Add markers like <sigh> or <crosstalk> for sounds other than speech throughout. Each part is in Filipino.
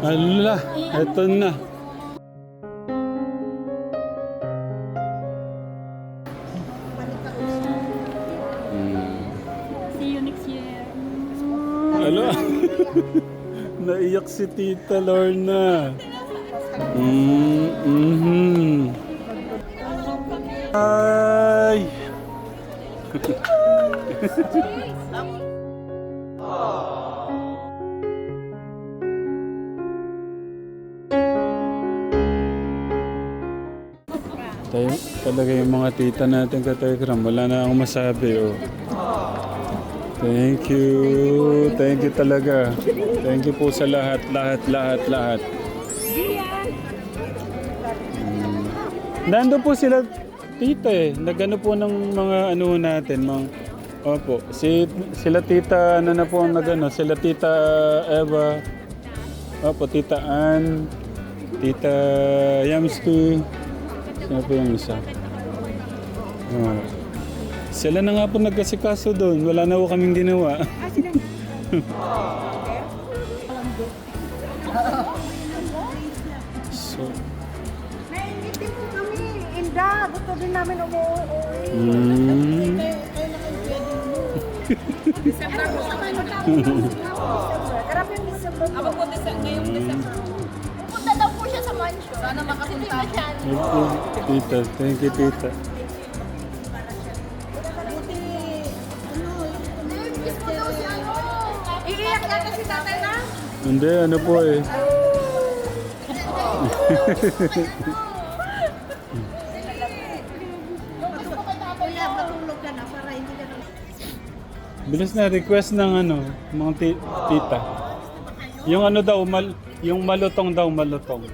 Ala, eto na. Hmm. See you next year. Ala, <laughs> naiyak si Tita Lorna. Mm, mhm. Ay! Talaga yung mga tita natin ka Telegram, wala na akong masabi oh. Thank you. Thank you talaga. Thank you po sa lahat, lahat, lahat, lahat. Mm. Nando po sila tita eh. Nagano po ng mga ano natin, mga Opo, si sila tita ano na po ang nagano, sila tita Eva. Opo, tita Ann, tita Yamski. Sino po yung isa? Ah. Sila na nga po nagkasikaso doon. Wala na po kaming ginawa. so, Naiinggit po kami. Inda, gusto din namin umuwi. mm, Karap yung December. Ako po desa, ngayong December. Siya sa mansion. Sana makapunta. thank you, tita. Thank you, tita. Si ano. Iiyak yata si tatay na. Hindi, ano po eh. Bilis na request ng ano, mga ti- tita. Yung ano daw, mal, yung malutong daw, malutong.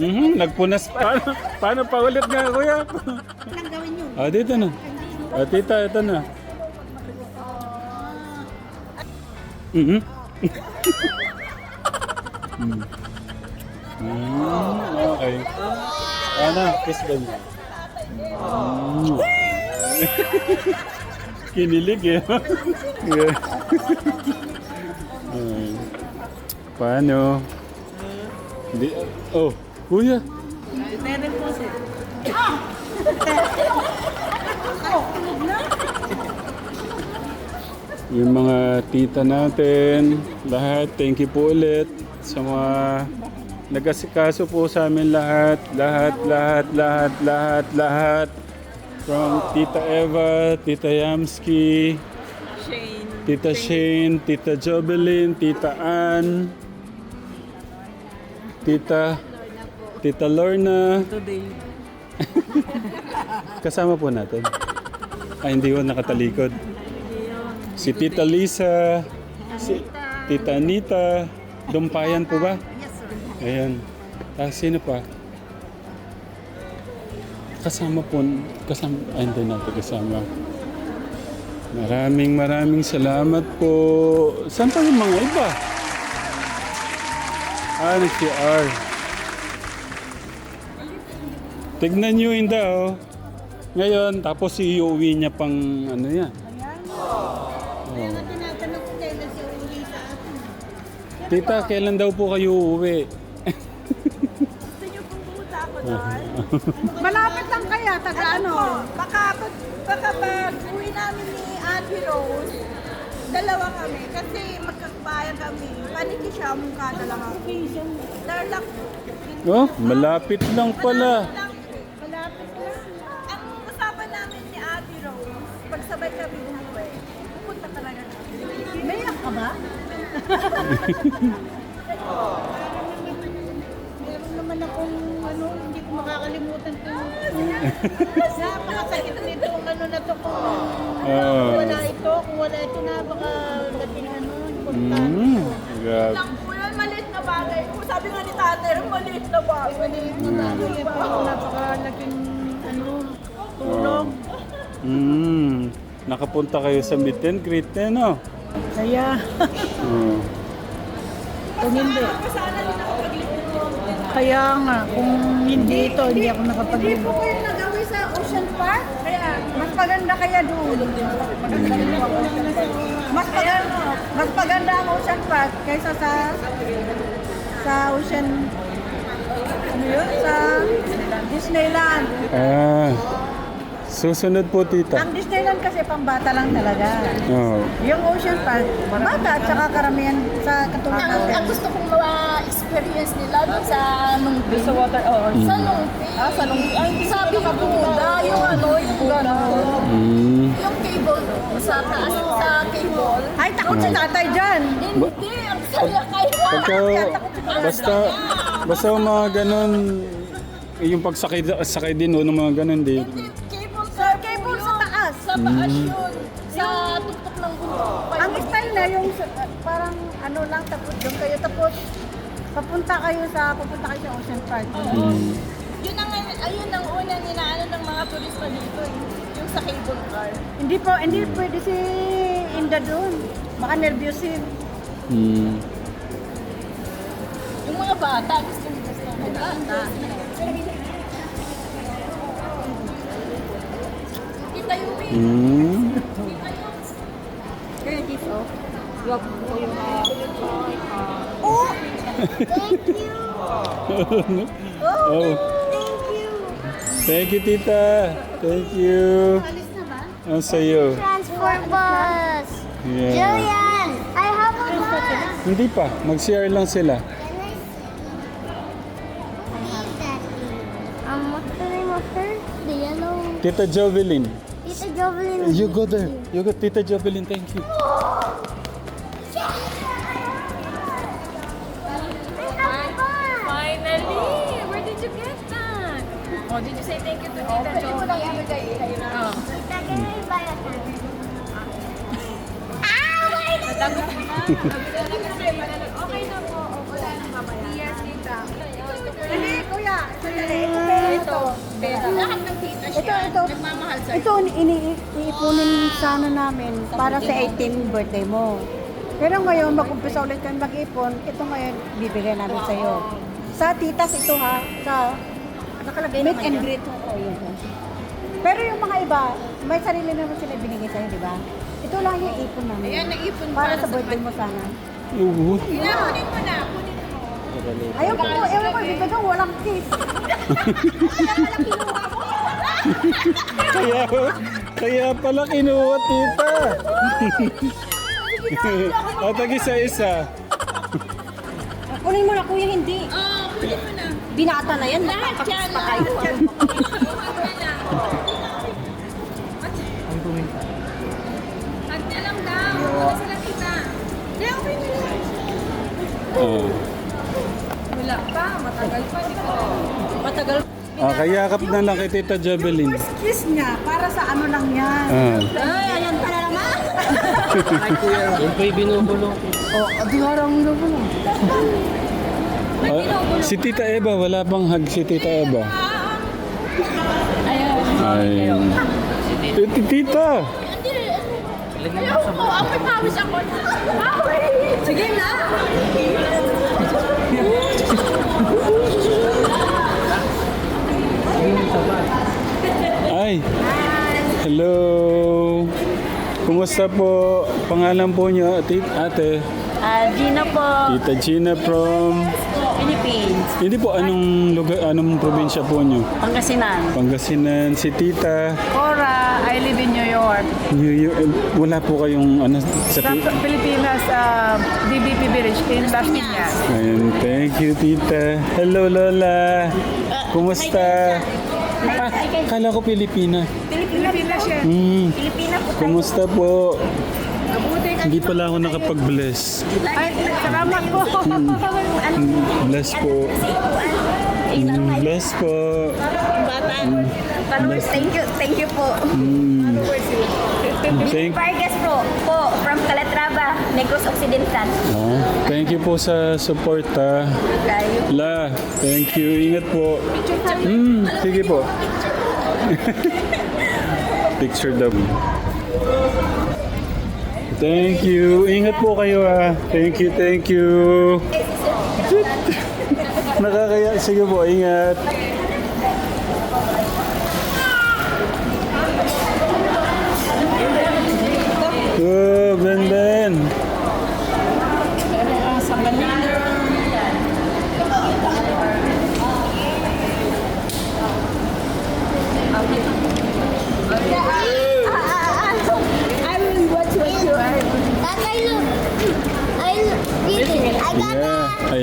Mhm, nagpunas pa. Paano, paano pa ulit nga, kuya? Ilang gawin yun? Ah, dito na. Ah, tita, ito na. Mhm. <laughs> mm. Mm, okay. Ano, kiss them. Mm. <laughs> Kinilig eh. <laughs> yeah. Ay. Paano? Hindi, oh, kuya. Yung mga tita natin, lahat, thank you po ulit sa mga nag-asikaso po sa amin lahat, lahat, lahat, lahat, lahat, lahat. From Tita Eva, Tita Yamski. Tita Shane, Tita Jobelin, Tita Ann, Tita, Tita Lorna. Today. <laughs> Kasama po natin. Ay, hindi ko nakatalikod. Si Tita Lisa, si Tita Anita, Dumpayan po ba? Yes, sir. Ayan. Tapos sino pa? Kasama po, kasama, ay hindi natin kasama. Maraming maraming salamat po. Saan pa yung mga iba? Ah, nag-CR. Tignan nyo yung oh. Ngayon, tapos iuwi niya pang ano yan. Kaya nga tinatanong ko kailan siya uwi sa atin. Tita, kailan daw po kayo uuwi? Gusto niyo pong pumunta ako doon? Malapit lang kaya, taga ano? Baka, baka pag uwi namin ni Ate Rose, dalawa kami. Kasi magkakabayan kami. Paniki siya, mukha na lang ako. Darlak. Oh, malapit lang pala. Malapit lang. Ang usapan namin ni Ate Rose, pagsabay kami umuwi, pupunta talaga kami. Mayak ka ba? <laughs> Meron naman akong ano, hindi ko makakalimutan ko. Napakasakit nito ang ano na to kung Ah. wala ito, kung wala ito na baka naging ano. Mm, grabe. Lang po maliit na bagay. Kung sabi nga ni tatay, maliit na bagay. Maliit na bagay pero napakalaking ano, tulong. Mm, nakapunta kayo sa meet and greet eh, no? Kaya, Mm. kung hindi. Kaya nga, kung hindi ito, hindi ako nakapag-ibig. Hindi po kayo nag-away sa Ocean Park? Kaya, mas maganda kaya doon. Mas maganda, mas maganda ang Ocean Park kaysa sa sa Ocean, ano yun, sa Disneyland. Ah, susunod po tita. Ang Disneyland kasi pambata lang talaga. Oo. Yung Ocean Park, bata at saka karamihan sa katulad Ang, ang natin. gusto kong ma-experience nila dun sa Nungbi. Sa water, oo. Sa Nungbi. Ah, sa Nungbi. Ay, sabi ko Buda, yung ano, yung gano'n. Mm. Yung cable sa taas, sa cable. Ay, takot si tatay dyan. Hindi, ang saya kayo. Pagka, basta, basta mga ganun, yung pagsakay sakay din, no, ng mga ganun din. Hindi, Sa taas yun. Sa tuktok ng bundok. Ang style na yung sa- parang ano lang, tapos doon kayo, tapos papunta kayo sa, papunta kayo sa Ocean Park. Mm. Yun ang, ayun ang unang inaano ng mga turista dito. eh. Yung sa cable car. Hindi po, hindi pwede si Inda doon. Baka nervyos yun. Mm. Yung mga bata, gusto mo gusto mo. Bata. Mm. Kaya dito. Oh! Thank you! Oh. Thank you, tita. Thank you. Alis na ba? Ang sayo. Transfer bus. Yeah. Julian, I have a bus. Hindi pa. Mag-CR lang sila. Um, what's the name of her? The yellow. Tita Jovelyn. Tita You go there. You go, Tita Jovelyn. Thank you. Finally! Where did you get that? Oh, did you say thank you to Tita Jo? Oh. Tita, can we a car? Ah, why not? Okay na po. Wala nang babaya. Yes, Tita. Hindi, kuya. Sandali. Ito. Lahat ng tita siya. Ito, ito. Nagmamahal sa Ito, ini- iipunin sana namin para sa 18th birthday mo. Pero ngayon, mag-umpisa ulit kami mag-ipon, ito ngayon, bibigay namin sa'yo. Sa titas ito ha, sa Nakalagay meet and greet mo ko yun. Pero yung mga iba, may sarili naman sila binigay sa'yo, di ba? Ito lang yung ipon namin. Ayan, naipon para sa birthday mo sana. Oo. Kunin mo na, kunin mo. Ayaw ko po, ewan ko, bibigyan walang case. Kaya, kaya pala kinuha, tita. o, tag isa-isa. Kunin mo na kuya, hindi. Ah, kunin mo na. Binata na yan. Lahat yan. pa kayo. Hag na lang daw. Wala sila. Oh. Wala pa. Matagal pa. Di ko. Matagal. Ah, kayakap na lang kay Tita Jovelyn. First kiss niya, para sa ano lang yan. Ah. Ay, ayan pala naman. Ah, si Tita Eva, wala bang hug si Tita Eva? Ayun. Tita, tita. Ayaw ko, ako pawis ako. Sige na. Ay. Hello. Kumusta po? Pangalan po niyo, ati- ate? Ah, Gina po, Tita Gina from... Philippines, Hindi po, anong lugar, anong probinsya po niyo? Pangasinan. Pangasinan, si Tita. Cora, I live in New York. New York, eh, wala po kayong ano sa Sa Pilipinas, uh, DBP Village in Las Piñas. Ayun, thank you, tita. Hello, Lola. Kumusta? Ah, kala ko Pilipina. Pilipina siya. Hmm, Pilipina po. kumusta po? Hindi pala ako nakapag-bless. Ay, salamat po. Hmm, Bless po. Hmm, bless po. Followers, thank you, thank you po. Hmm. Thank, Vargas po, po, from Calatrava, Negros Occidental. ah, thank you po sa support ha. Tayo. La, thank you. Ingat po. Hmm, sige po. <laughs> Picture daw. Thank you. Ingat po kayo ah. Thank you, thank you. <laughs> Nakakaya. Sige po, ingat.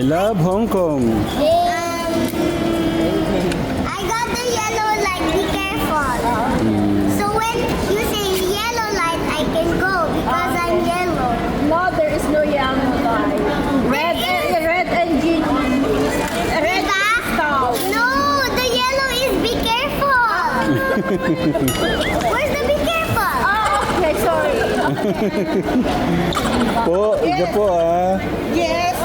Love Hong Kong. I got the yellow light. Be careful. So when you say yellow light, I can go because I'm yellow. No, there is no yellow light. Red and red and green. Red Diba? stop. No, the yellow is be careful. <laughs> Where's the be careful? Oh, okay, sorry. <laughs> Po, ika po ah. Yes.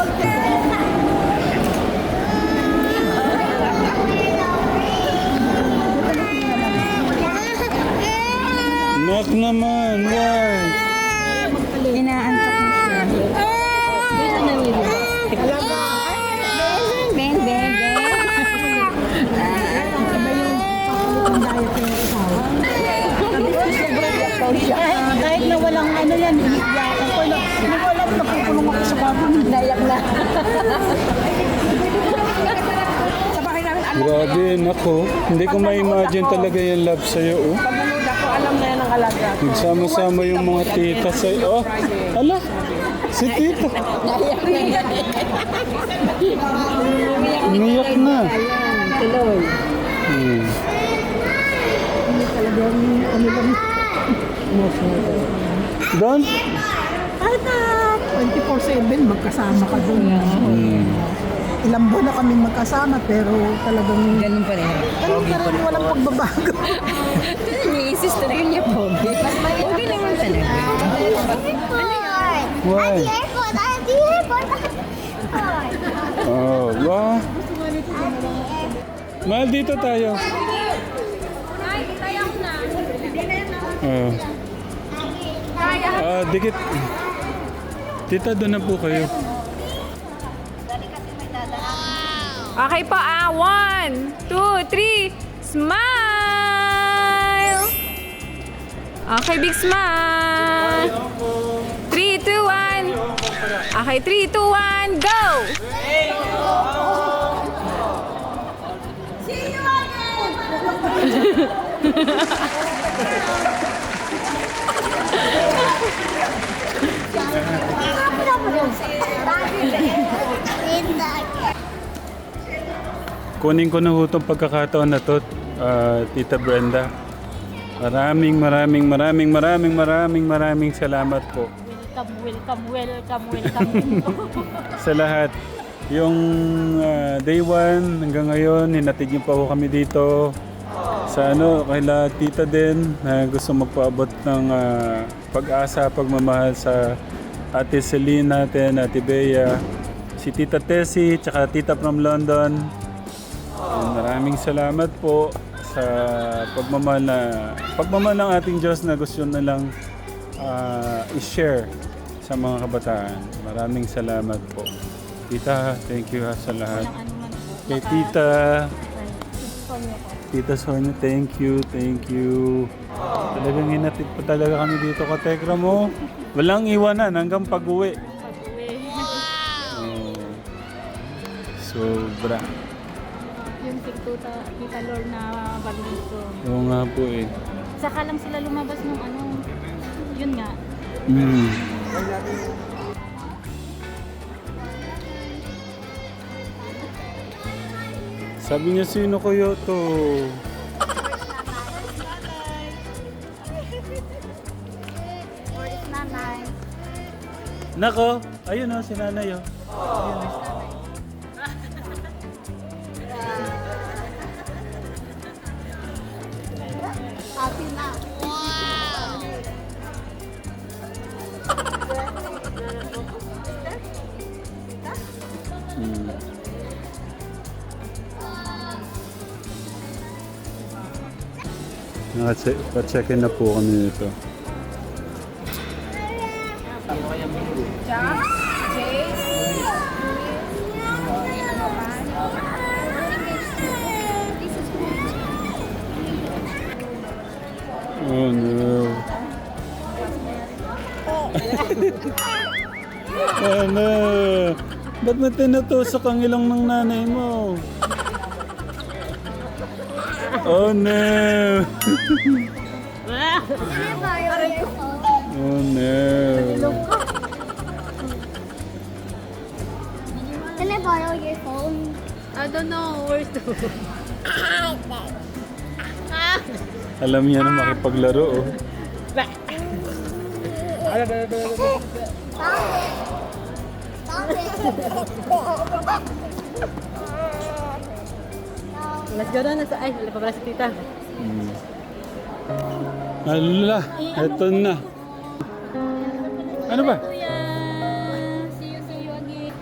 Naman, guys. Inaantok mo siya. Dito na nila. Beng, beng, beng. Kahit na walang ano yan, iiyakan ko na. Hindi ko alam, napukulong ako sa kwarto. Nayak na. Grabe, nako. Hindi ko ma-imagine talaga yung love sa'yo, oh. Pagmanood ako, alam na yan ang alaga. Nagsama-sama yung mga tita sa'yo. Oh, ala, si tita. Umiyak na. Tuloy. Hmm. Don? Kahit na 24-7, magkasama ka doon. Hmm. Ilang buwan na kami magkasama, pero talagang Ganun pa rin. ganun pa rin, walang pagbabago. <laughs> Ni-insist talaga niya, Pogi. Pogi naman talaga. At the airport, at the airport. Oh, wow. Mahal dito tayo. Ay, kaya ko na. Oh. Ah, dikit. Tita, doon na po kayo. Okay po, ah. One, two, three. Smile! Okay, big smile. Three, two, one. Okay, three, two, one, go! <laughs> Kunin ko na ho itong pagkakataon na to, ah, Tita Brenda. Maraming, maraming, maraming, maraming, maraming, maraming salamat po Welcome, welcome, welcome, welcome. <laughs> sa lahat. Yung ah, day one hanggang ngayon, hinatid niyo pa ho kami dito. Sa ano, kaila tita din na gusto magpaabot ng ah, pag-asa, pagmamahal sa ate Celine natin, ate Bea, si tita Tessie, tsaka tita from London. Maraming salamat po sa pagmamahal na pagmamahal ng ating Diyos na gusto na lang ah, i-share sa mga kabataan. Maraming salamat po. Tita, thank you ha sa lahat. Kay Tita, Tita Sonia, thank you, thank you. Talagang hinatid pa talaga kami dito ka Tekra mo. Walang iwanan hanggang pag-uwi. Oh. Sobra. Yung tita, tita Lord na balito. Oo nga po eh. Saka lang sila lumabas nung ano, yun nga. Mm. Sabi niya, sino kayo to? Nako, ayun o, si nanay o. Happy pa-check-in na po kami nito. Oh no. oh no. Ba't mo tinutusok ang ilong ng nanay mo? Oh no. oh no. Can I borrow your phone? I don't know where's the... Alam niya na makipaglaro oh. Stop it. Let's go doon. Ay, wala pa pala si tita. Ala, eto na. Ano ba? See you, see you again.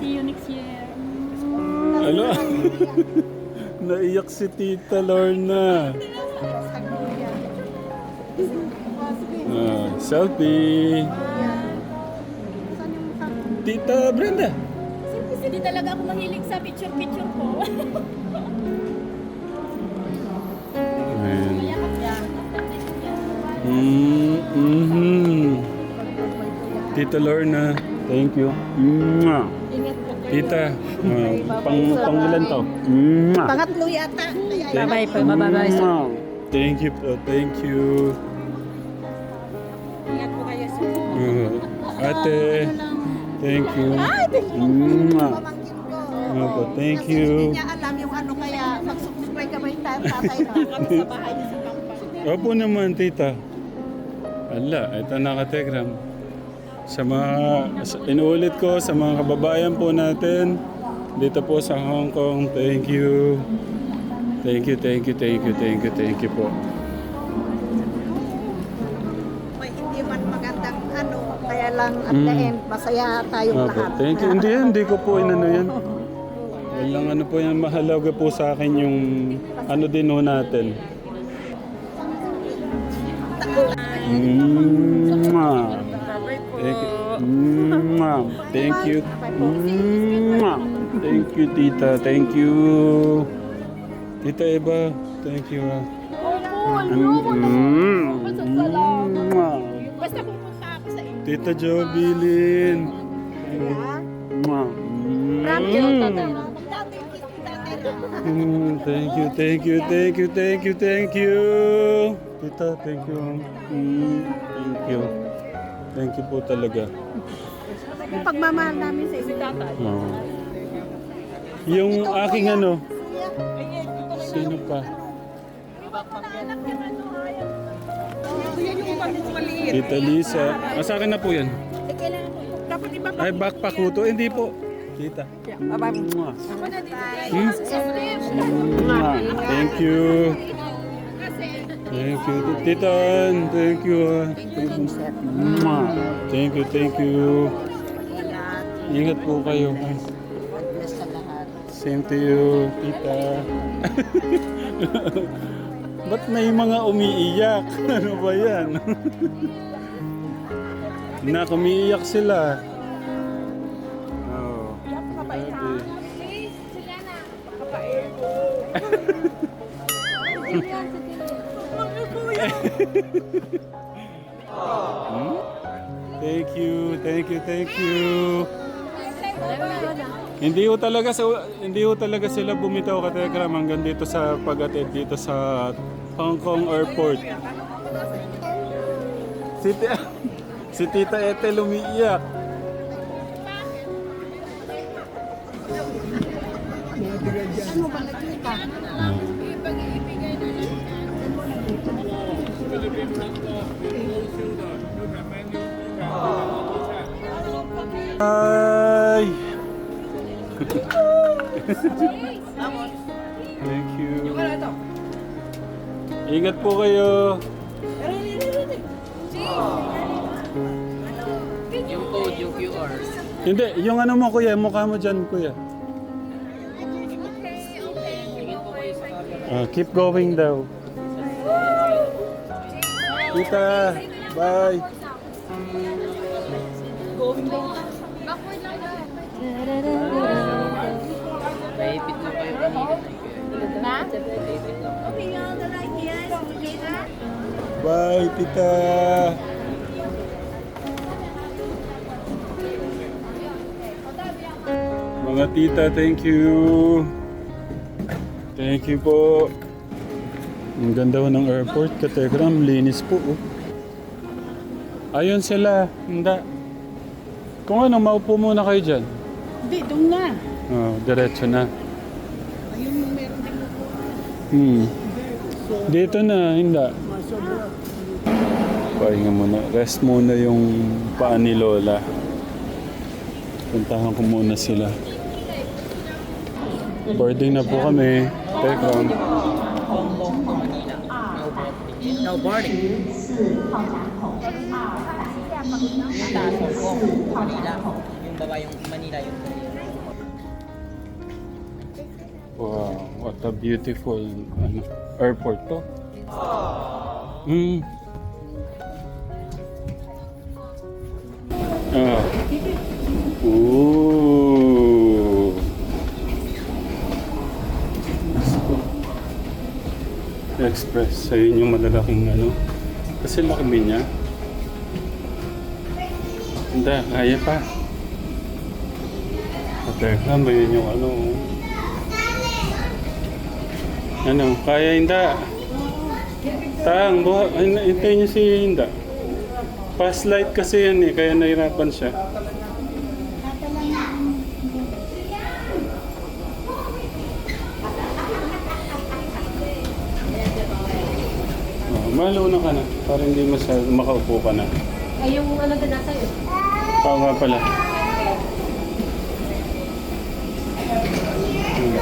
See you next year. Ano? <laughs> Naiyak si Tita Lorna. Ah, selfie. Tita Brenda. Hindi talaga ako mahilig sa picture-picture ko. Ayan. Mm, mhm. Tita Lorna, thank you. Mwah. Tita, ah, pang, pang ilan to? Mwah. Pangatlo yata. Bye-bye po. Bye-bye. Mwah. Thank you po, thank you. ingat po kayo sa Uh, ate, thank you. Mwah. pamangkin ko. Opo, thank Kasi you. hindi niya alam yung ano kaya magsuksubay ka ba yung tatay na <laughs> kami sa bahay niya sa. Opo naman, tita. Ala, ito nakategram. Sa mga, sa- inuulit ko sa mga kababayan po natin dito po sa Hong Kong, thank you. Thank you, thank you, thank you, thank you, thank you po. At the Mm. end, masaya tayong Opo, lahat. thank you. Hindi, hindi ko po inano yan. Walang ano po yan, mahalaga po sa akin yung ano din ho natin. Mwah. Thank you. Mwah. Thank you. Mwah. Thank you, tita. Thank you. Tita Eva, thank you. ah. Mm. Mwah. Basta pupunta ako sa inyo. Tita Jobilin. Mm. Mm, thank you, thank you, thank you, thank you, thank you. Tita, thank you. Mm, thank you. Thank you po talaga. Yung pagmamahal namin sa isang tatay. Yung aking ano, sino pa? Tita Lisa. Ah, sa akin na po yan. Dapat iba Ay, backpack ko to. Hindi po. Tita. Mwah. Hmm? Mwah. Thank you. Thank you. Titan, thank you. Thank you, thank you. Ingat po kayo. Same to you, tita. <laughs> Ba't may mga umiiyak? <laughs> Ano ba yan? <laughs> Nak, umiiyak sila. Oh. Grabe. Hmm? Thank you, thank you, thank you. Hindi ho talaga sa hindi ho talaga sila bumitaw ka Telegram hanggang dito sa pag-atid dito sa Hong Kong Airport. Si, <laughs> si Tita Ethel umiiyak. Hi! <laughs> Ingat po kayo. Yung code, yung QR. Hindi, yung ano mo kuya, mukha mo dyan kuya. Ah, keep going daw. Tita, bye. Naipit lang kayo kanina. Na? Bye, tita. Mga tita, thank you. Thank you po. Ang ganda ng airport, Kategram, linis po. Oh. Ayun sila, hindi. Kung ano, maupo muna kayo dyan. Hindi, doon na. Oh, diretso na. Ayun meron din mo. Hmm. Dito na, hindi. Pahinga muna. Rest muna yung paa ni Lola. Puntahan ko muna sila. Boarding na po kami. Tekram. No boarding. Taas Kong, Manila. Yung baba yung Manila yung Wow, what a beautiful ano, airport to. Hmm. Ah. Ooh. Express. Ayun yung malalaking ano. Kasi laki niya. Hindi, kaya pa. Ate, ba yun yung ano. Ano, kaya hindi. Tang, buha, hin- hintayin niyo si Hinda. Fast light kasi yan eh, kaya nahirapan siya. Oh, maluna ka na, para hindi masyado makaupo ka na. Ay, yung ano din nasa iyo. Oo nga pala. Hmm.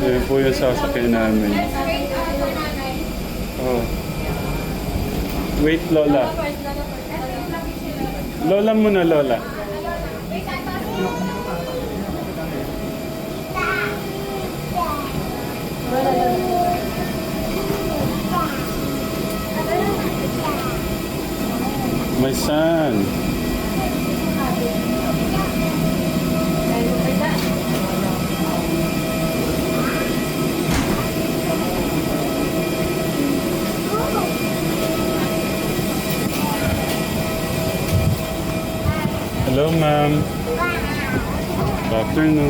Yan po yung sasakyan namin. Oh. Wait, Lola. Lola muna, Lola. My son. Afternoon.